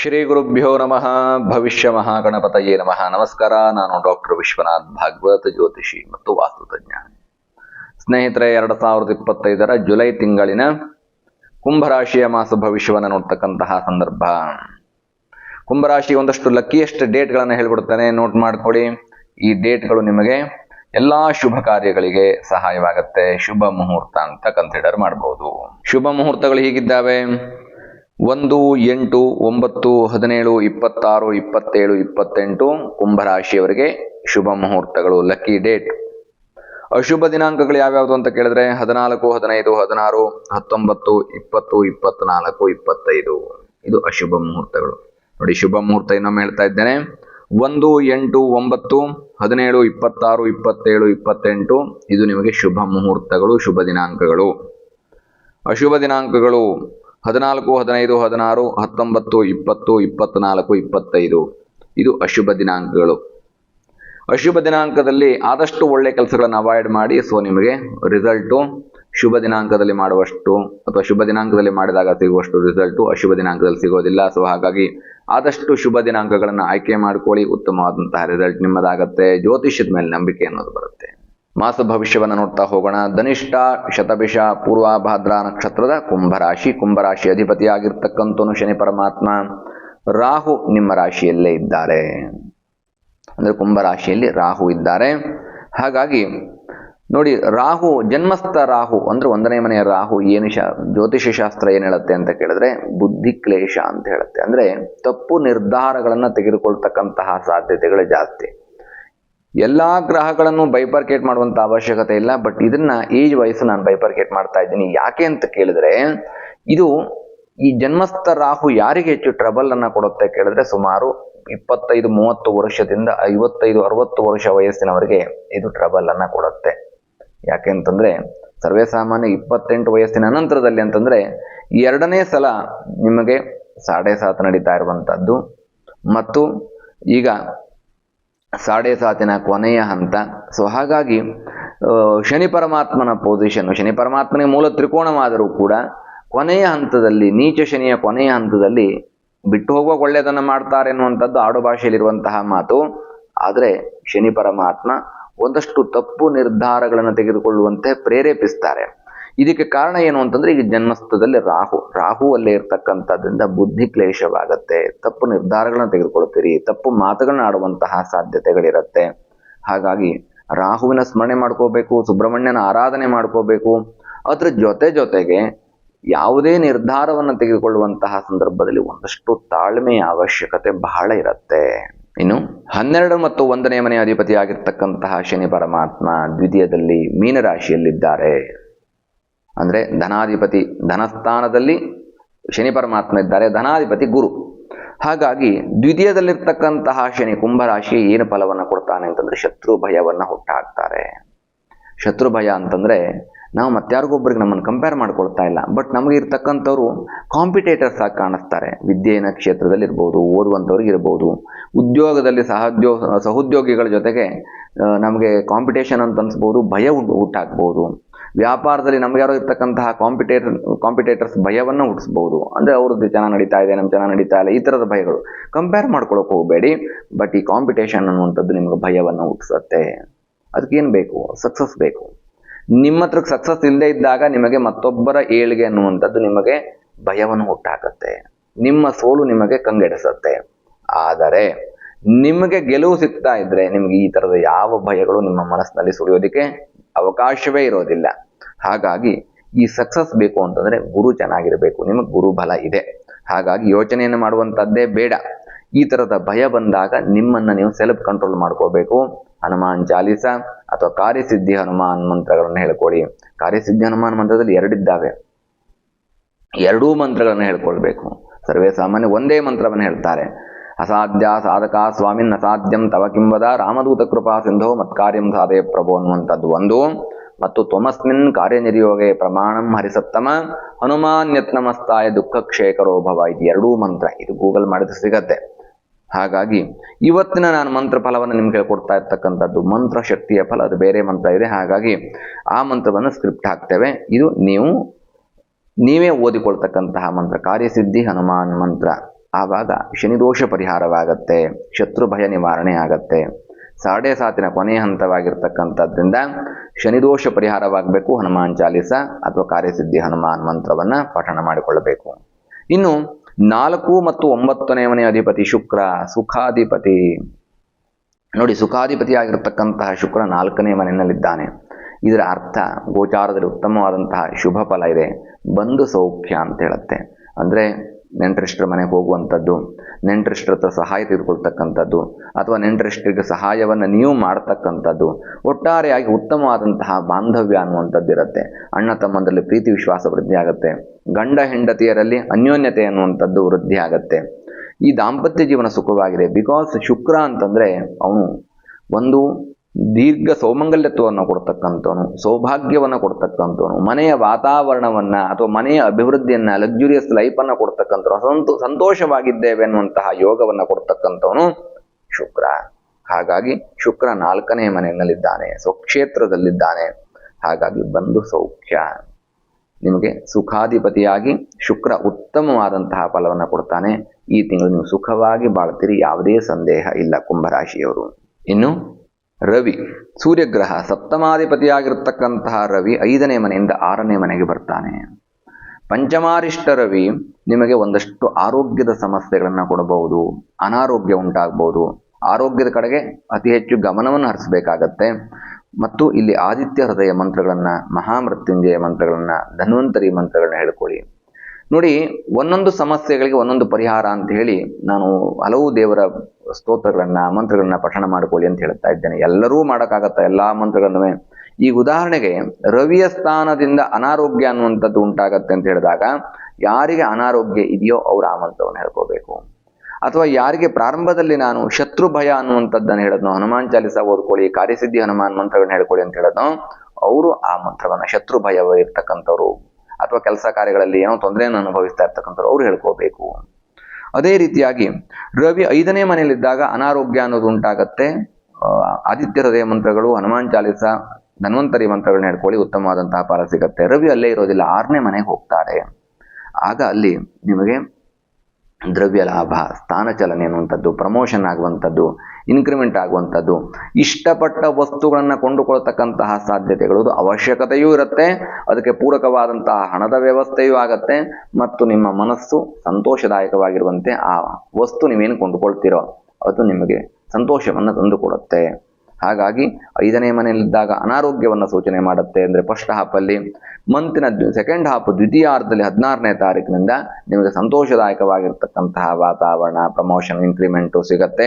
ಶ್ರೀ ಗುರುಭ್ಯೋ ನಮಃ. ಭವಿಷ್ಯ ಮಹಾಗಣಪತಯೇ ನಮಃ. ನಮಸ್ಕಾರ. ನಾನು ಡಾಕ್ಟರ್ ವಿಶ್ವನಾಥ್ ಭಾಗವತ ಜ್ಯೋತಿಷಿ ಮತ್ತು ವಾಸ್ತುತಜ್ಞ ಸ್ನೇಹಿತರೆ, ಎರಡು ಸಾವಿರದ ಇಪ್ಪತ್ತೈದರ ಜುಲೈ ತಿಂಗಳಿನ ಕುಂಭರಾಶಿಯ ಮಾಸ ಭವಿಷ್ಯವನ್ನು ನೋಡ್ತಕ್ಕಂತಹ ಸಂದರ್ಭ. ಕುಂಭರಾಶಿ ಒಂದಷ್ಟು ಲಕ್ಕಿಯೆಸ್ಟ್ ಡೇಟ್ಗಳನ್ನು ಹೇಳ್ಬಿಡ್ತಾನೆ ನೋಟ್ ಮಾಡ್ಕೊಳ್ಳಿ. ಈ ಡೇಟ್ಗಳು ನಿಮಗೆ ಎಲ್ಲ ಶುಭ ಕಾರ್ಯಗಳಿಗೆ ಸಹಾಯವಾಗುತ್ತೆ. ಶುಭ ಮುಹೂರ್ತ ಅಂತ ಕನ್ಸಿಡರ್ ಮಾಡಬಹುದು ಶುಭ ಮುಹೂರ್ತಗಳು ಹೀಗಿದ್ದಾವೆ. ಒಂದು, ಎಂಟು, ಒಂಬತ್ತು, ಹದಿನೇಳು, ಇಪ್ಪತ್ತಾರು, ಇಪ್ಪತ್ತೇಳು, ಇಪ್ಪತ್ತೆಂಟು ಕುಂಭರಾಶಿಯವರಿಗೆ ಶುಭ ಮುಹೂರ್ತಗಳು. ಲಕ್ಕಿ ಡೇಟ್ ಅಶುಭ ದಿನಾಂಕಗಳು ಯಾವ್ಯಾವುದು ಅಂತ ಕೇಳಿದ್ರೆ, ಹದಿನಾಲ್ಕು, ಹದಿನೈದು, ಹದಿನಾರು, ಹತ್ತೊಂಬತ್ತು, ಇಪ್ಪತ್ತು, ಇಪ್ಪತ್ನಾಲ್ಕು, ಇಪ್ಪತ್ತೈದು. ಇದು ಅಶುಭ ಮುಹೂರ್ತಗಳು. ನೋಡಿ, ಶುಭ ಮುಹೂರ್ತ ಇನ್ನೊಮ್ಮೆ ಹೇಳ್ತಾ ಇದ್ದೇನೆ. ಒಂದು, ಎಂಟು, ಒಂಬತ್ತು, ಹದಿನೇಳು, ಇಪ್ಪತ್ತಾರು, ಇಪ್ಪತ್ತೇಳು, ಇಪ್ಪತ್ತೆಂಟು ಇದು ನಿಮಗೆ ಶುಭ ಮುಹೂರ್ತಗಳು, ಶುಭ ದಿನಾಂಕಗಳು. ಅಶುಭ ದಿನಾಂಕಗಳು. ಹದಿನಾಲ್ಕು, ಹದಿನೈದು, ಹದಿನಾರು, ಹತ್ತೊಂಬತ್ತು, ಇಪ್ಪತ್ತು, ಇಪ್ಪತ್ನಾಲ್ಕು, ಇಪ್ಪತ್ತೈದು. ಇದು ಅಶುಭ ದಿನಾಂಕಗಳು. ಅಶುಭ ದಿನಾಂಕದಲ್ಲಿ ಆದಷ್ಟು ಒಳ್ಳೆ ಕೆಲಸಗಳನ್ನು ಅವಾಯ್ಡ್ ಮಾಡಿ ಸೊ ನಿಮಗೆ ರಿಸಲ್ಟು ಶುಭ ದಿನಾಂಕದಲ್ಲಿ ಮಾಡುವಷ್ಟು ಅಥವಾ ಶುಭ ದಿನಾಂಕದಲ್ಲಿ ಮಾಡಿದಾಗ ಸಿಗುವಷ್ಟು ರಿಸಲ್ಟು ಅಶುಭ ದಿನಾಂಕದಲ್ಲಿ ಸಿಗೋದಿಲ್ಲ. ಸೊ ಹಾಗಾಗಿ ಆದಷ್ಟು ಶುಭ ದಿನಾಂಕಗಳನ್ನು ಆಯ್ಕೆ ಮಾಡಿಕೊಳ್ಳಿ. ಉತ್ತಮವಾದಂತಹ ರಿಸಲ್ಟ್ ನಿಮ್ಮದಾಗತ್ತೆ. ಜ್ಯೋತಿಷ್ಯದ ಮೇಲೆ ನಂಬಿಕೆ ಅನ್ನೋದು ಬರುತ್ತೆ. ಮಾಸ ಭವಿಷ್ಯವನ್ನು ನೋಡ್ತಾ ಹೋಗೋಣ. ಧನಿಷ್ಠ ಶತಭಿಷ ಪೂರ್ವಾಭದ್ರ ನಕ್ಷತ್ರದ ಕುಂಭರಾಶಿ. ಕುಂಭರಾಶಿ ಅಧಿಪತಿಯಾಗಿರ್ತಕ್ಕಂಥವನು ಶನಿ ಪರಮಾತ್ಮ. ರಾಹು ನಿಮ್ಮ ರಾಶಿಯಲ್ಲೇ ಇದ್ದಾರೆ. ಅಂದ್ರೆ ಕುಂಭರಾಶಿಯಲ್ಲಿ ರಾಹು ಇದ್ದಾರೆ. ಹಾಗಾಗಿ ನೋಡಿ, ರಾಹು, ಜನ್ಮಸ್ಥ ರಾಹು ಅಂದ್ರೆ ಒಂದನೇ ಮನೆಯ ರಾಹು ಏನು ಶಾ ಜ್ಯೋತಿಷ ಶಾಸ್ತ್ರ ಏನು ಹೇಳುತ್ತೆ ಅಂತ ಕೇಳಿದ್ರೆ ಬುದ್ಧಿ ಕ್ಲೇಶ ಅಂತ ಹೇಳುತ್ತೆ. ಅಂದ್ರೆ ತಪ್ಪು ನಿರ್ಧಾರಗಳನ್ನು ತೆಗೆದುಕೊಳ್ತಕ್ಕಂತಹ ಸಾಧ್ಯತೆಗಳು ಜಾಸ್ತಿ. ಎಲ್ಲಾ ಗ್ರಹಗಳನ್ನು ಬೈಪರ್ಕೇಟ್ ಮಾಡುವಂತ ಅವಶ್ಯಕತೆ ಇಲ್ಲ ಬಟ್ ಇದನ್ನ ಏಜ್ ವಯಸ್ಸು ನಾನು ಬೈಪರ್ಕೇಟ್ ಮಾಡ್ತಾ ಇದ್ದೀನಿ. ಯಾಕೆ ಅಂತ ಕೇಳಿದ್ರೆ, ಇದು ಈ ಜನ್ಮಸ್ಥ ರಾಹು ಯಾರಿಗೆ ಹೆಚ್ಚು ಟ್ರಬಲ್ ಅನ್ನ ಕೊಡುತ್ತೆ ಕೇಳಿದ್ರೆ ಸುಮಾರು ಇಪ್ಪತ್ತೈದು, ಮೂವತ್ತು ವರ್ಷದಿಂದ ಐವತ್ತೈದು, ಅರವತ್ತು ವರ್ಷ ವಯಸ್ಸಿನವರಿಗೆ ಇದು ಟ್ರಬಲ್ ಅನ್ನ ಕೊಡುತ್ತೆ. ಯಾಕೆ ಅಂತಂದ್ರೆ, ಸರ್ವೇ ಸಾಮಾನ್ಯ ಇಪ್ಪತ್ತೆಂಟು ವಯಸ್ಸಿನ ನಂತರದಲ್ಲಿ ಅಂತಂದ್ರೆ ಎರಡನೇ ಸಲ ನಿಮಗೆ ಸಾಡೆ ಸಾತ್ ನಡೀತಾ ಇರುವಂತಹದ್ದು ಮತ್ತು ಈಗ ಸಾಡೆ ಸಾತಿನ ಕೊನೆಯ ಹಂತ. ಸೊ ಹಾಗಾಗಿ ಶನಿ ಪರಮಾತ್ಮನ ಪೊಸಿಷನ್ ಶನಿ ಪರಮಾತ್ಮನಿಗೆ ಮೂಲ ತ್ರಿಕೋಣವಾದರೂ ಕೂಡ ಕೊನೆಯ ಹಂತದಲ್ಲಿ, ನೀಚ ಶನಿಯ ಕೊನೆಯ ಹಂತದಲ್ಲಿ ಬಿಟ್ಟು ಹೋಗುವ ಒಳ್ಳೆಯದನ್ನು ಮಾಡ್ತಾರೆ ಎನ್ನುವಂಥದ್ದು ಆಡು ಭಾಷೆಯಲ್ಲಿರುವಂತಹ ಮಾತು. ಆದರೆ, ಶನಿ ಪರಮಾತ್ಮ ಒಂದಷ್ಟು ತಪ್ಪು ನಿರ್ಧಾರಗಳನ್ನು ತೆಗೆದುಕೊಳ್ಳುವಂತೆ ಪ್ರೇರೇಪಿಸ್ತಾರೆ. ಇದಕ್ಕೆ ಕಾರಣ ಏನು ಅಂತಂದ್ರೆ ಈಗ ಜನ್ಮಸ್ಥದಲ್ಲಿ ರಾಹು ರಾಹು ಅಲ್ಲೇ ಇರ್ತಕ್ಕಂಥದ್ರಿಂದ ಬುದ್ಧಿ ಕ್ಲೇಶವಾಗತ್ತೆ, ತಪ್ಪು ನಿರ್ಧಾರಗಳನ್ನ ತೆಗೆದುಕೊಳ್ತೀರಿ ತಪ್ಪು ಮಾತುಗಳನ್ನ ಆಡುವಂತಹ ಸಾಧ್ಯತೆಗಳಿರುತ್ತೆ. ಹಾಗಾಗಿ ರಾಹುವಿನ ಸ್ಮರಣೆ ಮಾಡ್ಕೋಬೇಕು, ಸುಬ್ರಹ್ಮಣ್ಯನ ಆರಾಧನೆ ಮಾಡ್ಕೋಬೇಕು, ಅದ್ರ ಜೊತೆ ಜೊತೆಗೆ ಯಾವುದೇ ನಿರ್ಧಾರವನ್ನು ತೆಗೆದುಕೊಳ್ಳುವಂತಹ ಸಂದರ್ಭದಲ್ಲಿ ಒಂದಷ್ಟು ತಾಳ್ಮೆಯ ಅವಶ್ಯಕತೆ ಬಹಳ ಇರುತ್ತೆ. ಇನ್ನು ಹನ್ನೆರಡು ಮತ್ತು ಒಂದನೇ ಮನೆ ಅಧಿಪತಿಯಾಗಿರ್ತಕ್ಕಂತಹ ಶನಿ ಪರಮಾತ್ಮ ದ್ವಿತೀಯದಲ್ಲಿ ಮೀನರಾಶಿಯಲ್ಲಿದ್ದಾರೆ. ಅಂದ್ರೆ ಧನಾಧಿಪತಿ ಧನಸ್ಥಾನದಲ್ಲಿ ಶನಿ ಪರಮಾತ್ಮ ಇದ್ದಾರೆ, ಧನಾಧಿಪತಿ ಗುರು. ಹಾಗಾಗಿ ದ್ವಿತೀಯದಲ್ಲಿರ್ತಕ್ಕಂತಹ ಶನಿ ಕುಂಭರಾಶಿ ಏನು ಫಲವನ್ನು ಕೊಡ್ತಾನೆ ಅಂತಂದರೆ ಶತ್ರು ಭಯವನ್ನು ಹುಟ್ಟಾಕ್ತಾರೆ. ಶತ್ರು ಭಯ ಅಂತಂದರೆ ನಾವು ಮತ್ತಾರಿಗೊಬ್ಬರಿಗೆ ನಮ್ಮನ್ನು ಕಂಪೇರ್ ಮಾಡ್ಕೊಳ್ತಾ ಇಲ್ಲ ಬಟ್ ನಮಗೆ ಇರ್ತಕ್ಕಂಥವ್ರು ಕಾಂಪಿಟೇಟರ್ಸ್ ಆಗಿ ಕಾಣಿಸ್ತಾರೆ. ವಿದ್ಯೆಯ ಕ್ಷೇತ್ರದಲ್ಲಿ ಇರ್ಬೋದು, ಓದುವಂಥವ್ರಿಗೆ ಇರ್ಬೋದು, ಉದ್ಯೋಗದಲ್ಲಿ ಸಹೋದ್ಯೋ, ಸಹೋದ್ಯೋಗಿಗಳ ಜೊತೆಗೆ ನಮಗೆ ಕಾಂಪಿಟೇಷನ್ ಅಂತ ಅನಿಸ್ಬೋದು, ಭಯ ಉಂಟು, ಹುಟ್ಟಾಕ್ಬೋದು. ವ್ಯಾಪಾರದಲ್ಲಿ ನಮ್ಗೆ ಯಾರೋ ಇರ್ತಕ್ಕಂತಹ ಕಾಂಪಿಟೇಟರ್ ಕಾಂಪಿಟೇಟರ್ಸ್ ಭಯವನ್ನು ಹುಟ್ಟಿಸ್ಬೋದು. ಅಂದ್ರೆ ಅವ್ರದ್ದು ಚೆನ್ನಾಗಿ ನಡೀತಾ ಇದೆ ನಮ್ಮ ಚೆನ್ನಾಗಿ ನಡೀತಾ ಇಲ್ಲ, ಈ ಥರದ ಭಯಗಳು. ಕಂಪೇರ್ ಮಾಡ್ಕೊಳಕ್ ಹೋಗಬೇಡಿ ಬಟ್ ಈ ಕಾಂಪಿಟೇಷನ್ ಅನ್ನುವಂಥದ್ದು ನಿಮ್ಗೆ ಭಯವನ್ನು ಹುಟ್ಟಿಸುತ್ತೆ. ಅದಕ್ಕೇನು ಬೇಕು? ಸಕ್ಸಸ್ ಬೇಕು. ನಿಮ್ಮ ಹತ್ರ ಸಕ್ಸಸ್ ಇಲ್ಲದೆ ಇದ್ದಾಗ ನಿಮಗೆ ಮತ್ತೊಬ್ಬರ ಏಳಿಗೆ ಅನ್ನುವಂಥದ್ದು ನಿಮಗೆ ಭಯವನ್ನು ಹುಟ್ಟಾಕತ್ತೆ. ನಿಮ್ಮ ಸೋಲು ನಿಮಗೆ ಕಂಗೆಡಿಸುತ್ತೆ. ಆದರೆ, ನಿಮಗೆ ಗೆಲುವು ಸಿಗ್ತಾ ಇದ್ರೆ ನಿಮಗೆ ಈ ತರದ ಯಾವ ಭಯಗಳು ನಿಮ್ಮ ಮನಸ್ಸಿನಲ್ಲಿ ಸುಳಿಯೋದಕ್ಕೆ ಅವಕಾಶವೇ ಇರೋದಿಲ್ಲ. ಹಾಗಾಗಿ ಈ ಸಕ್ಸಸ್ ಬೇಕು ಅಂತಂದ್ರೆ ಗುರು ಚೆನ್ನಾಗಿರಬೇಕು, ನಿಮಗೆ ಗುರು ಬಲ ಇದೆ. ಹಾಗಾಗಿ ಯೋಚನೆಯನ್ನು ಮಾಡುವಂತದ್ದೇ ಬೇಡ. ಈ ತರದ ಭಯ ಬಂದಾಗ ನಿಮ್ಮನ್ನ ನೀವು ಸೆಲ್ಫ್ ಕಂಟ್ರೋಲ್ ಮಾಡ್ಕೋಬೇಕು. ಹನುಮಾನ್ ಚಾಲೀಸ ಅಥವಾ ಕಾರ್ಯಸಿದ್ಧಿ ಹನುಮಾನ್ ಮಂತ್ರಗಳನ್ನು ಹೇಳ್ಕೊಳ್ಳಿ. ಕಾರ್ಯಸಿದ್ಧಿ ಹನುಮಾನ್ ಮಂತ್ರದಲ್ಲಿ ಎರಡಿದ್ದಾವೆ. ಎರಡೂ ಮಂತ್ರಗಳನ್ನು ಹೇಳ್ಕೊಳ್ಬೇಕು. ಸರ್ವೇ ಸಾಮಾನ್ಯ ಒಂದೇ ಮಂತ್ರವನ್ನು ಹೇಳ್ತಾರೆ. ಅಸಾಧ್ಯ ಸಾಧಕ ಸ್ವಾಮಿನ್ ಅಸಾಧ್ಯಂ, ತವ ಕಿಂವದ ರಾಮದೂತ ಕೃಪಾ ಸಿಂಧೋ ಮತ್ಕಾರ್ಯಂ ಸಾಧೆ ಪ್ರಭು ಅನ್ನುವಂಥದ್ದು ಒಂದು. ಮತ್ತು ತ್ವಮಸ್ಮಿನ್ ಕಾರ್ಯನಿರ್ಯೋಗೆ ಪ್ರಮಾಣಂ ಹರಿಸತ್ತಮ ಹನುಮಾನ್ ಯತ್ನಮಸ್ತಾಯ ದುಃಖ ಕ್ಷೇಕರೋ ಭವ ಇದು ಎರಡೂ ಮಂತ್ರ. ಇದು ಗೂಗಲ್ ಮಾಡಿದ್ರೆ ಸಿಗತ್ತೆ. ಹಾಗಾಗಿ ಇವತ್ತಿನ ನಾನು ಮಂತ್ರ ಫಲವನ್ನು ನಿಮ್ಗೆ ಹೇಳ್ಕೊಡ್ತಾ ಇರ್ತಕ್ಕಂಥದ್ದು ಮಂತ್ರ ಶಕ್ತಿಯ ಫಲ, ಅದು ಬೇರೆ ಮಂತ್ರ ಇದೆ. ಹಾಗಾಗಿ ಆ ಮಂತ್ರವನ್ನು ಸ್ಕ್ರಿಪ್ಟ್ ಹಾಕ್ತೇವೆ. ಇದು ನೀವು, ನೀವೇ ಓದಿಕೊಳ್ತಕ್ಕಂತಹ ಮಂತ್ರ. ಕಾರ್ಯಸಿದ್ಧಿ ಹನುಮಾನ್ ಮಂತ್ರ. ಆವಾಗ ಶನಿದೋಷ ಪರಿಹಾರವಾಗತ್ತೆ ಶತ್ರು ಭಯ ನಿವಾರಣೆ ಆಗತ್ತೆ. ಸಾಡೆ ಸಾತಿನ ಕೊನೆಯ ಹಂತವಾಗಿರ್ತಕ್ಕಂಥದ್ರಿಂದ ಶನಿದೋಷ ಪರಿಹಾರವಾಗಬೇಕು, ಹನುಮಾನ್ ಚಾಲಿಸ ಅಥವಾ ಕಾರ್ಯಸಿದ್ಧಿ ಹನುಮಾನ್ ಮಂತ್ರವನ್ನು ಪಠಣ ಮಾಡಿಕೊಳ್ಳಬೇಕು. ಇನ್ನು ನಾಲ್ಕು ಮತ್ತು ಒಂಬತ್ತನೇ ಮನೆ ಅಧಿಪತಿ ಶುಕ್ರ, ಸುಖಾಧಿಪತಿ. ನೋಡಿ, ಸುಖಾಧಿಪತಿ ಆಗಿರ್ತಕ್ಕಂತಹ ಶುಕ್ರ ನಾಲ್ಕನೇ ಮನೆಯಲ್ಲಿದ್ದಾನೆ. ಇದರ ಅರ್ಥ ಗೋಚಾರದಲ್ಲಿ ಉತ್ತಮವಾದಂತಹ ಶುಭ ಫಲ ಇದೆ. ಬಂಧು ಸೌಖ್ಯ ಅಂತ ಹೇಳುತ್ತೆ. ಅಂದರೆ ನೆಂಟರಿಷ್ಟರ ಮನೆಗೆ ಹೋಗುವಂಥದ್ದು ನೆಂಟರಿಷ್ಟರ ಹತ್ರ ಸಹಾಯ ತೆಗೆದುಕೊಳ್ತಕ್ಕಂಥದ್ದು ಅಥವಾ ನೆಂಟರಿಷ್ಟರಿಗೆ ಸಹಾಯವನ್ನು ನೀವು ಮಾಡ್ತಕ್ಕಂಥದ್ದು, ಒಟ್ಟಾರೆಯಾಗಿ ಉತ್ತಮವಾದಂತಹ ಬಾಂಧವ್ಯ ಅನ್ನುವಂಥದ್ದು ಇರುತ್ತೆ. ಅಣ್ಣ ತಮ್ಮಂದರಲ್ಲಿ ಪ್ರೀತಿ ವಿಶ್ವಾಸ ವೃದ್ಧಿ ಆಗುತ್ತೆ. ಗಂಡ ಹೆಂಡತಿಯರಲ್ಲಿ ಅನ್ಯೋನ್ಯತೆ ಅನ್ನುವಂಥದ್ದು ವೃದ್ಧಿ ಆಗುತ್ತೆ. ಈ ದಾಂಪತ್ಯ ಜೀವನ ಸುಖವಾಗಿದೆ ಬಿಕಾಸ್ ಶುಕ್ರ ಅಂತಂದರೆ ಅವನು ಒಂದು ದೀರ್ಘ ಸೌಮಂಗಲ್ಯತ್ವವನ್ನು ಕೊಡ್ತಕ್ಕಂಥವನು, ಸೌಭಾಗ್ಯವನ್ನು ಕೊಡ್ತಕ್ಕಂಥವನು, ಮನೆಯ ವಾತಾವರಣವನ್ನ ಅಥವಾ ಮನೆಯ ಅಭಿವೃದ್ಧಿಯನ್ನ ಲಕ್ಸುರಿಯಸ್ ಲೈಫನ್ನು ಕೊಡ್ತಕ್ಕಂಥವ್ರು ಸಂತೋ ಸಂತೋಷವಾಗಿದ್ದೇವೆ ಅನ್ನುವಂತಹ ಯೋಗವನ್ನು ಕೊಡ್ತಕ್ಕಂಥವನು ಶುಕ್ರ. ಹಾಗಾಗಿ ಶುಕ್ರ ನಾಲ್ಕನೇ ಮನೆಯಲ್ಲಿದ್ದಾನೆ, ಸ್ವಕ್ಷೇತ್ರದಲ್ಲಿದ್ದಾನೆ. ಹಾಗಾಗಿ ಬಂದು ಸೌಖ್ಯ. ನಿಮಗೆ ಸುಖಾಧಿಪತಿಯಾಗಿ ಶುಕ್ರ ಉತ್ತಮವಾದಂತಹ ಫಲವನ್ನು ಕೊಡ್ತಾನೆ. ಈ ತಿಂಗಳು ನೀವು ಸುಖವಾಗಿ ಬಾಳ್ತೀರಿ, ಯಾವುದೇ ಸಂದೇಹ ಇಲ್ಲ ಕುಂಭರಾಶಿಯವರು. ಇನ್ನು ರವಿ. ಸೂರ್ಯಗ್ರಹ ಸಪ್ತಮಾಧಿಪತಿಯಾಗಿರ್ತಕ್ಕಂತಹ ರವಿ ಐದನೇ ಮನೆಯಿಂದ ಆರನೇ ಮನೆಗೆ ಬರ್ತಾನೆ. ಪಂಚಮಾರಿಷ್ಟ ರವಿ ನಿಮಗೆ ಒಂದಷ್ಟು ಆರೋಗ್ಯದ ಸಮಸ್ಯೆಗಳನ್ನು ಕೊಡಬಹುದು, ಅನಾರೋಗ್ಯ ಉಂಟಾಗಬಹುದು ಆರೋಗ್ಯದ ಕಡೆಗೆ ಅತಿ ಹೆಚ್ಚು ಗಮನವನ್ನು ಹರಿಸಬೇಕಾಗತ್ತೆ. ಮತ್ತು ಇಲ್ಲಿ ಆದಿತ್ಯ ಹೃದಯ ಮಂತ್ರಗಳನ್ನು, ಮಹಾಮೃತ್ಯುಂಜಯ ಮಂತ್ರಗಳನ್ನು, ಧನ್ವಂತರಿ ಮಂತ್ರಗಳನ್ನ ಹೇಳ್ಕೊಳ್ಳಿ. ನೋಡಿ, ಒಂದೊಂದು ಸಮಸ್ಯೆಗಳಿಗೆ ಒಂದೊಂದು ಪರಿಹಾರ ಅಂತ ಹೇಳಿ ನಾನು ಹಲವು ದೇವರ ಸ್ತೋತ್ರಗಳನ್ನ, ಮಂತ್ರಗಳನ್ನ ಪಠಣ ಮಾಡಿಕೊಳ್ಳಿ ಅಂತ ಹೇಳ್ತಾ ಇದ್ದೇನೆ. ಎಲ್ಲರೂ ಮಾಡೋಕ್ಕಾಗತ್ತ ಎಲ್ಲಾ ಮಂತ್ರಗಳನ್ನು ಈಗ ಉದಾಹರಣೆಗೆ, ರವಿಯ ಸ್ಥಾನದಿಂದ ಅನಾರೋಗ್ಯ ಅನ್ನುವಂಥದ್ದು ಉಂಟಾಗತ್ತೆ ಅಂತ ಹೇಳಿದಾಗ, ಯಾರಿಗೆ ಅನಾರೋಗ್ಯ ಇದೆಯೋ ಅವರು ಆ ಮಂತ್ರವನ್ನು ಹೇಳ್ಕೋಬೇಕು. ಅಥವಾ ಯಾರಿಗೆ ಪ್ರಾರಂಭದಲ್ಲಿ ನಾನು ಶತ್ರು ಭಯ ಅನ್ನುವಂಥದ್ದನ್ನು ಹೇಳಿದ್ನೋ, ಹನುಮಾನ್ ಚಾಲಿಸ ಓದ್ಕೊಳ್ಳಿ, ಕಾರ್ಯಸಿದ್ಧಿ ಹನುಮಾನ್ ಮಂತ್ರಗಳನ್ನ ಹೇಳ್ಕೊಳ್ಳಿ ಅಂತ ಹೇಳಿದ್ನೋ, ಅವರು ಆ ಮಂತ್ರವನ್ನ ಶತ್ರು ಭಯ ಇರ್ತಕ್ಕಂಥವ್ರು ಅಥವಾ ಕೆಲಸ ಕಾರ್ಯಗಳಲ್ಲಿ ಏನೋ ತೊಂದರೆಯನ್ನು ಅನುಭವಿಸ್ತಾ ಇರ್ತಕ್ಕಂಥವ್ರು ಅವ್ರು ಹೇಳ್ಕೋಬೇಕು. ಅದೇ ರೀತಿಯಾಗಿ ರವಿ ಐದನೇ ಮನೆಯಲ್ಲಿದ್ದಾಗ ಅನಾರೋಗ್ಯ ಅನ್ನೋದು ಉಂಟಾಗತ್ತೆ. ಆದಿತ್ಯ ಹೃದಯ ಮಂತ್ರಗಳು, ಹನುಮಾನ್ ಚಾಲಿಸ, ಧನ್ವಂತರಿ ಮಂತ್ರಗಳನ್ನ ಹೇಳ್ಕೊಳ್ಳಿ, ಉತ್ತಮವಾದಂತಹ ಫಲ ಸಿಗತ್ತೆ. ರವಿ ಅಲ್ಲೇ ಇರೋದಿಲ್ಲ, ಆರನೇ ಮನೆಗೆ ಹೋಗ್ತಾರೆ. ಆಗ ಅಲ್ಲಿ ನಿಮಗೆ ದ್ರವ್ಯ ಲಾಭ ಸ್ಥಾನ ಚಲನೆ ಅನ್ನುವಂಥದ್ದು ಪ್ರಮೋಷನ್ ಆಗುವಂಥದ್ದು ಇನ್ಕ್ರಿಮೆಂಟ್ ಆಗುವಂಥದ್ದು. ಇಷ್ಟಪಟ್ಟ ವಸ್ತುಗಳನ್ನು ಕೊಂಡುಕೊಳ್ತಕ್ಕಂತಹ ಸಾಧ್ಯತೆಗಳು ಅವಶ್ಯಕತೆಯೂ ಇರುತ್ತೆ, ಅದಕ್ಕೆ ಪೂರಕವಾದಂತಹ ಹಣದ ವ್ಯವಸ್ಥೆಯೂ ಆಗತ್ತೆ, ಮತ್ತು ನಿಮ್ಮ ಮನಸ್ಸು ಸಂತೋಷದಾಯಕವಾಗಿರುವಂತೆ ಆ ವಸ್ತು ನೀವೇನು ಕೊಂಡುಕೊಳ್ತೀರೋ, ಅದು ನಿಮಗೆ ಸಂತೋಷವನ್ನು ತಂದುಕೊಡುತ್ತೆ. ಹಾಗಾಗಿ ಐದನೇ ಮನೆಯಲ್ಲಿದ್ದಾಗ ಅನಾರೋಗ್ಯವನ್ನು ಸೂಚನೆ ಮಾಡುತ್ತೆ ಅಂದರೆ ಫಸ್ಟ್ ಹಾಫಲ್ಲಿ ಮಂತಿನ ಸೆಕೆಂಡ್ ಹಾಫ್ ದ್ವಿತೀಯಾರ್ಧದಲ್ಲಿ ಹದಿನಾರನೇ ತಾರೀಕಿನಿಂದ ನಿಮಗೆ ಸಂತೋಷದಾಯಕವಾಗಿರ್ತಕ್ಕಂತಹ ವಾತಾವರಣ ಪ್ರಮೋಷನ್ ಇನ್ಕ್ರಿಮೆಂಟು ಸಿಗತ್ತೆ.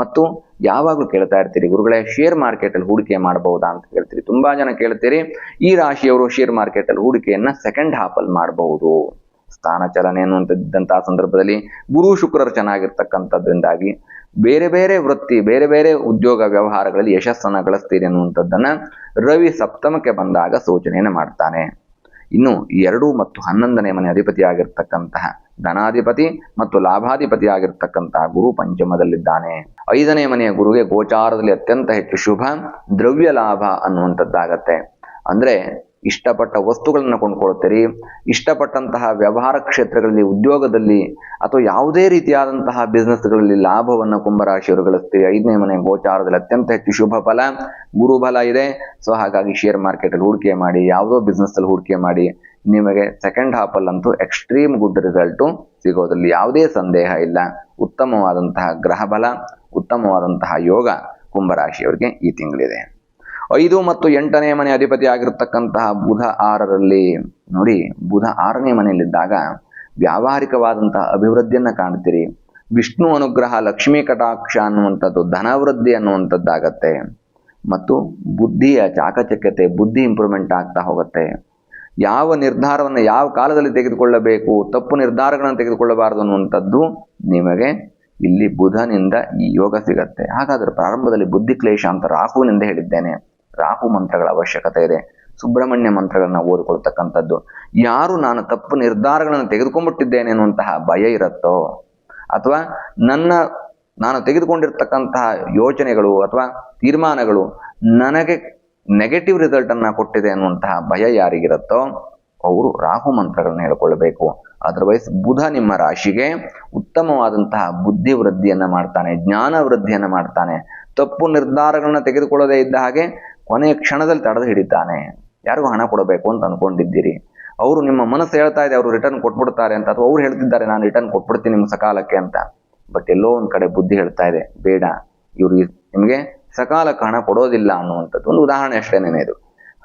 ಮತ್ತು ಯಾವಾಗಲೂ ಕೇಳ್ತಾ ಇರ್ತೀರಿ, ಗುರುಗಳೇ ಶೇರ್ ಮಾರ್ಕೆಟಲ್ಲಿ ಹೂಡಿಕೆ ಮಾಡಬಹುದಾ ಅಂತ ಕೇಳ್ತೀರಿ. ತುಂಬಾ ಜನ ಕೇಳ್ತೀರಿ, ಈ ರಾಶಿಯವರು ಶೇರ್ ಮಾರ್ಕೆಟಲ್ಲಿ ಹೂಡಿಕೆಯನ್ನು ಸೆಕೆಂಡ್ ಹಾಫಲ್ಲಿ ಮಾಡಬಹುದು. ಸ್ಥಾನ ಚಲನೆ ಅನ್ನುವಂಥದ್ದಂತಹ ಸಂದರ್ಭದಲ್ಲಿ ಗುರು ಶುಕ್ರರು ಚೆನ್ನಾಗಿರ್ತಕ್ಕಂಥದ್ರಿಂದಾಗಿ ಬೇರೆ ಬೇರೆ ವೃತ್ತಿ, ಬೇರೆ ಬೇರೆ ಉದ್ಯೋಗ ವ್ಯವಹಾರಗಳಲ್ಲಿ ಯಶಸ್ಸನ್ನು ಗಳಿಸ್ತೀರಿ ಅನ್ನುವಂಥದ್ದನ್ನ ರವಿ ಸಪ್ತಮಕ್ಕೆ ಬಂದಾಗ ಸೂಚನೆಯನ್ನು ಮಾಡ್ತಾನೆ. ಇನ್ನು ಎರಡು ಮತ್ತು ಹನ್ನೊಂದನೇ ಮನೆ ಅಧಿಪತಿಯಾಗಿರ್ತಕ್ಕಂತಹ ಧನಾಧಿಪತಿ ಮತ್ತು ಲಾಭಾಧಿಪತಿ ಆಗಿರ್ತಕ್ಕಂತಹ ಗುರು ಪಂಚಮದಲ್ಲಿದ್ದಾನೆ. ಐದನೇ ಮನೆಯ ಗುರುಗೆ ಗೋಚಾರದಲ್ಲಿ ಅತ್ಯಂತ ಹೆಚ್ಚು ಶುಭ ದ್ರವ್ಯ ಲಾಭ ಅನ್ನುವಂಥದ್ದಾಗತ್ತೆ. ಅಂದ್ರೆ ಇಷ್ಟಪಟ್ಟ ವಸ್ತುಗಳನ್ನು ಕೊಂಡ್ಕೊಳ್ತೀರಿ, ಇಷ್ಟಪಟ್ಟಂತಹ ವ್ಯವಹಾರ ಕ್ಷೇತ್ರಗಳಲ್ಲಿ, ಉದ್ಯೋಗದಲ್ಲಿ ಅಥವಾ ಯಾವುದೇ ರೀತಿಯಾದಂತಹ ಬಿಸ್ನೆಸ್ಗಳಲ್ಲಿ ಲಾಭವನ್ನು ಕುಂಭರಾಶಿಯವರು ಗಳಿಸ್ತೀರಿ ಐದನೇ ಮನೆ ಗೋಚಾರದಲ್ಲಿ ಅತ್ಯಂತ ಹೆಚ್ಚು ಶುಭ ಫಲ ಗುರುಬಲ ಇದೆ. ಸೊ ಹಾಗಾಗಿ ಶೇರ್ ಮಾರ್ಕೆಟಲ್ಲಿ ಹೂಡಿಕೆ ಮಾಡಿ, ಯಾವುದೋ ಅಲ್ಲಿ ಹೂಡಿಕೆ ಮಾಡಿ, ನಿಮಗೆ ಸೆಕೆಂಡ್ ಹಾಫಲ್ಲಂತೂ ಎಕ್ಸ್ಟ್ರೀಮ್ ಗುಡ್ ರಿಸಲ್ಟು ಸಿಗೋದ್ರಲ್ಲಿ ಯಾವುದೇ ಸಂದೇಹ ಇಲ್ಲ. ಉತ್ತಮವಾದಂತಹ ಗ್ರಹ ಬಲ, ಉತ್ತಮವಾದಂತಹ ಯೋಗ ಕುಂಭರಾಶಿಯವರಿಗೆ ಈ ತಿಂಗಳಿದೆ. ಐದು ಮತ್ತು ಎಂಟನೇ ಮನೆ ಅಧಿಪತಿ ಆಗಿರತಕ್ಕಂತಹ ಬುಧ ಆರರಲ್ಲಿ, ನೋಡಿ, ಬುಧ ಆರನೇ ಮನೆಯಲ್ಲಿದ್ದಾಗ ವ್ಯಾವಹಾರಿಕವಾದಂತಹ ಅಭಿವೃದ್ಧಿಯನ್ನು ಕಾಣ್ತೀರಿ. ವಿಷ್ಣು ಅನುಗ್ರಹ, ಲಕ್ಷ್ಮೀ ಕಟಾಕ್ಷ ಅನ್ನುವಂಥದ್ದು, ಧನವೃದ್ಧಿ ಅನ್ನುವಂಥದ್ದಾಗತ್ತೆ. ಮತ್ತು ಬುದ್ಧಿಯ ಚಾಕಚಕ್ಯತೆ, ಬುದ್ಧಿ ಇಂಪ್ರೂವ್ಮೆಂಟ್ ಆಗ್ತಾ ಹೋಗುತ್ತೆ. ಯಾವ ನಿರ್ಧಾರವನ್ನು ಯಾವ ಕಾಲದಲ್ಲಿ ತೆಗೆದುಕೊಳ್ಳಬೇಕು, ತಪ್ಪು ನಿರ್ಧಾರಗಳನ್ನು ತೆಗೆದುಕೊಳ್ಳಬಾರದು ಅನ್ನುವಂಥದ್ದು ನಿಮಗೆ ಇಲ್ಲಿ ಬುಧನಿಂದ ಈ ಯೋಗ ಸಿಗತ್ತೆ. ಹಾಗಾದರೆ ಪ್ರಾರಂಭದಲ್ಲಿ ಬುದ್ಧಿ ಕ್ಲೇಶ ಅಂತ ರಾಹುವಿನಿಂದ ಹೇಳಿದ್ದೇನೆ. ರಾಹು ಮಂತ್ರಗಳ ಅವಶ್ಯಕತೆ ಇದೆ. ಸುಬ್ರಹ್ಮಣ್ಯ ಮಂತ್ರಗಳನ್ನ ಓದಿಕೊಳ್ತಕ್ಕಂಥದ್ದು. ಯಾರು ನಾನು ತಪ್ಪು ನಿರ್ಧಾರಗಳನ್ನು ತೆಗೆದುಕೊಂಡ್ಬಿಟ್ಟಿದ್ದೇನೆ ಅನ್ನುವಂತಹ ಭಯ ಇರುತ್ತೋ, ಅಥವಾ ನನ್ನ, ನಾನು ತೆಗೆದುಕೊಂಡಿರ್ತಕ್ಕಂತಹ ಯೋಚನೆಗಳು ಅಥವಾ ತೀರ್ಮಾನಗಳು ನನಗೆ ನೆಗೆಟಿವ್ ರಿಸಲ್ಟ್ ಅನ್ನ ಕೊಟ್ಟಿದೆ ಅನ್ನುವಂತಹ ಭಯ ಯಾರಿಗಿರುತ್ತೋ, ಅವರು ರಾಹು ಮಂತ್ರಗಳನ್ನ ಹೇಳ್ಕೊಳ್ಬೇಕು. ಅದರ್ವೈಸ್ ಬುಧ ನಿಮ್ಮ ರಾಶಿಗೆ ಉತ್ತಮವಾದಂತಹ ಬುದ್ಧಿ ವೃದ್ಧಿಯನ್ನ ಮಾಡ್ತಾನೆ, ಜ್ಞಾನ ವೃದ್ಧಿಯನ್ನ ಮಾಡ್ತಾನೆ. ತಪ್ಪು ನಿರ್ಧಾರಗಳನ್ನ ತೆಗೆದುಕೊಳ್ಳದೇ ಇದ್ದ ಹಾಗೆ ಕೊನೆಯ ಕ್ಷಣದಲ್ಲಿ ತಡೆದು ಹಿಡಿತಾನೆ ಯಾರಿಗೂ ಹಣ ಕೊಡಬೇಕು ಅಂತ ಅನ್ಕೊಂಡಿದ್ದೀರಿ. ಅವರು ನಿಮ್ಮ ಮನಸ್ಸು ಹೇಳ್ತಾ ಇದೆ, ಅವರು ರಿಟರ್ನ್ ಕೊಟ್ಬಿಡ್ತಾರೆ ಅಂತ, ಅಥವಾ ಅವ್ರು ಹೇಳ್ತಿದ್ದಾರೆ, ನಾನು ರಿಟರ್ನ್ ಕೊಟ್ಬಿಡ್ತೀನಿ ನಿಮ್ಮ ಸಕಾಲಕ್ಕೆ ಅಂತ. ಬಟ್ ಎಲ್ಲೋ ಒಂದು ಕಡೆ ಬುದ್ಧಿ ಹೇಳ್ತಾ ಇದೆ, ಬೇಡ, ಇವರು ನಿಮಗೆ ಸಕಾಲಕ್ಕೆ ಹಣ ಕೊಡೋದಿಲ್ಲ ಅನ್ನುವಂಥದ್ದು ಒಂದು ಉದಾಹರಣೆ ಅಷ್ಟೇನೇ ಇದು.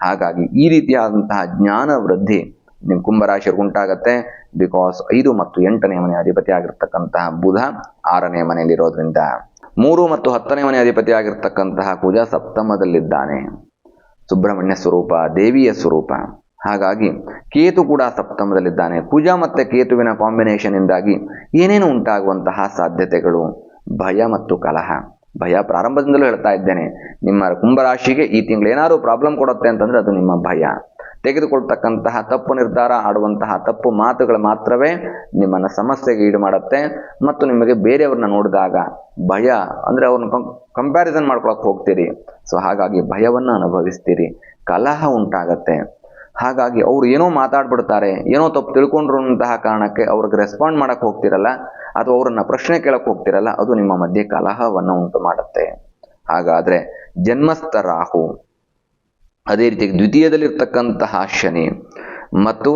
ಹಾಗಾಗಿ ಈ ರೀತಿಯಾದಂತಹ ಜ್ಞಾನ ವೃದ್ಧಿ ನಿಮ್ಮ ಕುಂಭರಾಶಿ ಉಂಟಾಗತ್ತೆ. ಬಿಕಾಸ್ ಐದು ಮತ್ತು ಎಂಟನೇ ಮನೆ ಅಧಿಪತಿ ಆಗಿರ್ತಕ್ಕಂತಹ ಬುಧ ಆರನೇ ಮನೆಯಲ್ಲಿರೋದ್ರಿಂದ. ಮೂರು ಮತ್ತು ಹತ್ತನೇ ಮನೆ ಅಧಿಪತಿ ಆಗಿರ್ತಕ್ಕಂತಹ ಕುಜ ಸಪ್ತಮದಲ್ಲಿದ್ದಾನೆ. ಸುಬ್ರಹ್ಮಣ್ಯ ಸ್ವರೂಪ, ದೇವಿಯ ಸ್ವರೂಪ. ಹಾಗಾಗಿ ಕೇತು ಕೂಡ ಸಪ್ತಮದಲ್ಲಿದ್ದಾನೆ. ಕುಜ ಮತ್ತು ಕೇತುವಿನ ಕಾಂಬಿನೇಷನ್ ಇಂದಾಗಿ ಏನೇನು ಉಂಟಾಗುವಂತಹ ಸಾಧ್ಯತೆಗಳು? ಭಯ ಮತ್ತು ಕಲಹ. ಭಯ ಪ್ರಾರಂಭದಿಂದಲೂ ಹೇಳ್ತಾ ಇದ್ದೇನೆ. ನಿಮ್ಮ ಕುಂಭರಾಶಿಗೆ ಈ ತಿಂಗಳು ಏನಾದರೂ ಪ್ರಾಬ್ಲಮ್ ಕೊಡುತ್ತೆ ಅಂತಂದರೆ ಅದು ನಿಮ್ಮ ಭಯ. ತೆಗೆದುಕೊಳ್ತಕ್ಕಂತಹ ತಪ್ಪು ನಿರ್ಧಾರ ಆಡುವಂತಹ ತಪ್ಪು ಮಾತುಗಳು ಮಾತ್ರವೇ ನಿಮ್ಮನ್ನು ಸಮಸ್ಯೆಗೆ ಈಡು ಮಾಡುತ್ತೆ ಮತ್ತು ನಿಮಗೆ ಬೇರೆಯವ್ರನ್ನ ನೋಡಿದಾಗ ಭಯ, ಅಂದರೆ ಅವ್ರನ್ನ ಕಂಪ್ಯಾರಿಸನ್ ಮಾಡ್ಕೊಳಕ್ಕೆ ಹೋಗ್ತೀರಿ. ಸೊ ಹಾಗಾಗಿ ಭಯವನ್ನು ಅನುಭವಿಸ್ತೀರಿ. ಕಲಹ ಉಂಟಾಗತ್ತೆ. ಹಾಗಾಗಿ ಅವ್ರು ಏನೋ ಮಾತಾಡ್ಬಿಡ್ತಾರೆ, ಏನೋ ತಪ್ಪು ತಿಳ್ಕೊಂಡ್ರು ಅಂತಹ ಕಾರಣಕ್ಕೆ ಅವ್ರಿಗೆ ರೆಸ್ಪಾಂಡ್ ಮಾಡಕ್ಕೆ ಹೋಗ್ತಿರಲ್ಲ, ಅಥವಾ ಅವರನ್ನು ಪ್ರಶ್ನೆ ಕೇಳಕ್ಕೆ ಹೋಗ್ತಿರಲ್ಲ, ಅದು ನಿಮ್ಮ ಮಧ್ಯೆ ಕಲಹವನ್ನು ಉಂಟು ಮಾಡುತ್ತೆ ಹಾಗಾದರೆ ಜನ್ಮಸ್ಥ ರಾಹು ಅದೇ ರೀತಿ ದ್ವಿತೀಯದಲ್ಲಿರ್ತಕ್ಕಂತಹ ಶನಿ ಮತ್ತು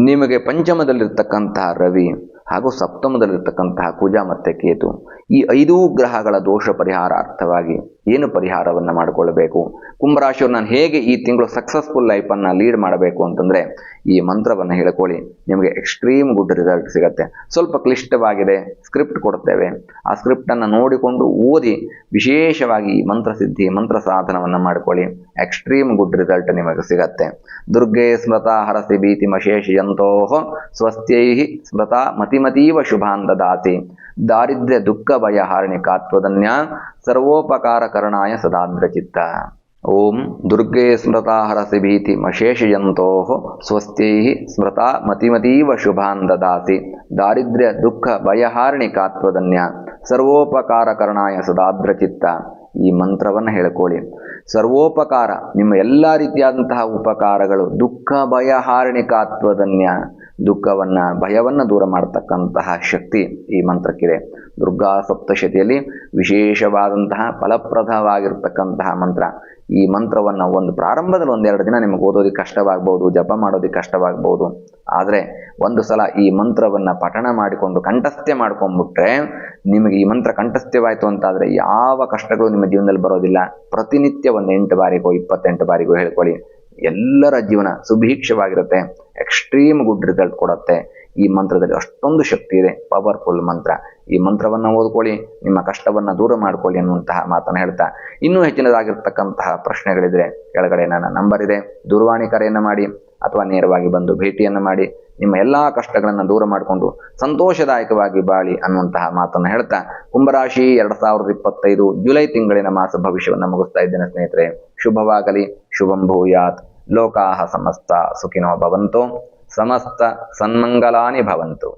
ನಿಮಗೆ ಪಂಚಮದಲ್ಲಿರ್ತಕ್ಕಂತಹ ರವಿ ಹಾಗೂ ಸಪ್ತಮದಲ್ಲಿರ್ತಕ್ಕಂತಹ ಕುಜ ಮತ್ತೆ ಕೇತು ಈ ಐದೂ ಗ್ರಹಗಳ ದೋಷ ಪರಿಹಾರಾರ್ಥವಾಗಿ ಏನು ಪರಿಹಾರವನ್ನು ಮಾಡಿಕೊಳ್ಳಬೇಕು? ಕುಂಭರಾಶಿಯವ್ರು ನಾನು ಹೇಗೆ ಈ ತಿಂಗಳು ಸಕ್ಸಸ್ಫುಲ್ ಲೈಫನ್ನು ಲೀಡ್ ಮಾಡಬೇಕು ಅಂತಂದರೆ ಈ ಮಂತ್ರವನ್ನು ಹೇಳ್ಕೊಳ್ಳಿ. ನಿಮಗೆ ಎಕ್ಸ್ಟ್ರೀಮ್ ಗುಡ್ ರಿಸಲ್ಟ್ ಸಿಗುತ್ತೆ. ಸ್ವಲ್ಪ ಕ್ಲಿಷ್ಟವಾಗಿದೆ ಸ್ಕ್ರಿಪ್ಟ್ ಕೊಡ್ತೇವೆ. ಆ ಸ್ಕ್ರಿಪ್ಟನ್ನು ನೋಡಿಕೊಂಡು ಓದಿ ವಿಶೇಷವಾಗಿ ಈ ಮಂತ್ರ ಸಿದ್ಧಿ, ಮಂತ್ರ ಸಾಧನವನ್ನು ಮಾಡಿಕೊಳ್ಳಿ. ಎಕ್ಸ್ಟ್ರೀಮ್ ಗುಡ್ ರಿಸಲ್ಟ್ ನಿಮಗೆ ಸಿಗತ್ತೆ. ದುರ್ಗೆ ಸ್ಮೃತ ಹರಸಿ ಭೀತಿ ಮಶೇಷಯಂತೋ ಸ್ವಸ್ಥೈ ಸ್ಮೃತ ಮತಿಮತೀವ ಶುಭಾನ್ ದದಾತಿ ದಾರಿದ್ರ್ಯ ದುಃಖ ಭಯ ಸರ್ವೋಪಕಾರಕರಣಾಯ ಸದಾದ್ರಚಿತ್ತ ಓಂ ದುರ್ಗೆ ಸ್ಮೃತಾ ಹರಸಿ ಭೀತಿ ಮಶೇಷಯಂತೋ ಸ್ವಸ್ತೈ ಸ್ಮೃತಾ ಮತಿಮತೀವ ಶುಭಾನ್ ದದಾಸಿ. ದಾರಿದ್ರ್ಯ, ದುಃಖ ಭಯಹಾರಣಿಕಾತ್ವದನ್ಯ ಸರ್ವೋಪಕಾರಕರಣಾಯ ಸದಾದ್ರಚಿತ್ತ ಈ ಮಂತ್ರವನ್ನು ಹೇಳ್ಕೊಳ್ಳಿ. ಸರ್ವೋಪಕಾರ, ನಿಮ್ಮ ಎಲ್ಲ ರೀತಿಯಾದಂತಹ ಉಪಕಾರಗಳು, ದುಃಖ ಭಯಹಾರಣಿಕಾತ್ವದನ್ಯ ದುಃಖವನ್ನ, ಭಯವನ್ನ ದೂರ ಮಾಡತಕ್ಕಂತಹ ಶಕ್ತಿ ಈ ಮಂತ್ರಕ್ಕಿದೆ. ದುರ್ಗಾ ಸಪ್ತಶತಿಯಲ್ಲಿ ವಿಶೇಷವಾದಂತಹ ಫಲಪ್ರದವಾಗಿರ್ತಕ್ಕಂತಹ ಮಂತ್ರ. ಈ ಮಂತ್ರವನ್ನು ಒಂದು ಪ್ರಾರಂಭದಲ್ಲಿ ಒಂದೆರಡು ದಿನ ನಿಮಗೆ ಓದೋದಕ್ಕೆ ಕಷ್ಟವಾಗ್ಬೋದು, ಜಪ ಮಾಡೋದಕ್ಕೆ ಕಷ್ಟವಾಗ್ಬೋದು. ಆದರೆ ಒಂದು ಸಲ ಈ ಮಂತ್ರವನ್ನು ಪಠಣ ಮಾಡಿಕೊಂಡು ಕಂಠಸ್ಥ್ಯ ಮಾಡ್ಕೊಂಡ್ಬಿಟ್ರೆ ನಿಮಗೆ ಈ ಮಂತ್ರ ಕಂಠಸ್ಥ್ಯವಾಯಿತು ಅಂತಾದರೆ ಯಾವ ಕಷ್ಟಗಳು ನಿಮ್ಮ ಜೀವನದಲ್ಲಿ ಬರೋದಿಲ್ಲ. ಪ್ರತಿನಿತ್ಯ ಒಂದು ಎಂಟು ಬಾರಿಗೋ, ಇಪ್ಪತ್ತೆಂಟು ಬಾರಿಗೋ ಹೇಳ್ಕೊಳ್ಳಿ. ಎಲ್ಲರ ಜೀವನ ಸುಭೀಕ್ಷವಾಗಿರುತ್ತೆ. ಎಕ್ಸ್ಟ್ರೀಮ್ ಗುಡ್ ರಿಸಲ್ಟ್ ಕೊಡುತ್ತೆ. ಈ ಮಂತ್ರದಲ್ಲಿ ಅಷ್ಟೊಂದು ಶಕ್ತಿ ಇದೆ. ಪವರ್ಫುಲ್ ಮಂತ್ರ. ಈ ಮಂತ್ರವನ್ನು ಓದ್ಕೊಳ್ಳಿ, ನಿಮ್ಮ ಕಷ್ಟವನ್ನು ದೂರ ಮಾಡ್ಕೊಳ್ಳಿ ಅನ್ನುವಂತಹ ಮಾತನ್ನು ಹೇಳ್ತಾ. ಇನ್ನೂ ಹೆಚ್ಚಿನದಾಗಿರ್ತಕ್ಕಂತಹ ಪ್ರಶ್ನೆಗಳಿದ್ರೆ ಕೆಳಗಡೆ ನನ್ನ ನಂಬರ್ ಇದೆ. ದೂರವಾಣಿ ಕರೆಯನ್ನು ಮಾಡಿ, ಅಥವಾ ನೇರವಾಗಿ ಬಂದು ಭೇಟಿಯನ್ನು ಮಾಡಿ, ನಿಮ್ಮ ಎಲ್ಲಾ ಕಷ್ಟಗಳನ್ನು ದೂರ ಮಾಡಿಕೊಂಡು ಸಂತೋಷದಾಯಕವಾಗಿ ಬಾಳಿ ಅನ್ನುವಂತಹ ಮಾತನ್ನು ಹೇಳ್ತಾ. ಕುಂಭರಾಶಿ ಎರಡ್ ಸಾವಿರದ ಇಪ್ಪತ್ತೈದು ಜುಲೈ ತಿಂಗಳಿನ ಮಾಸ ಭವಿಷ್ಯವನ್ನು ಮುಗಿಸ್ತಾ ಇದ್ದೇನೆ ಸ್ನೇಹಿತರೆ. ಶುಭವಾಗಲಿ. ಶುಭಂ ಭೂಯಾತ್. లోకాహ సమస్త సుఖినో భవంతు సమస్త సన్మంగళాని భవంతు.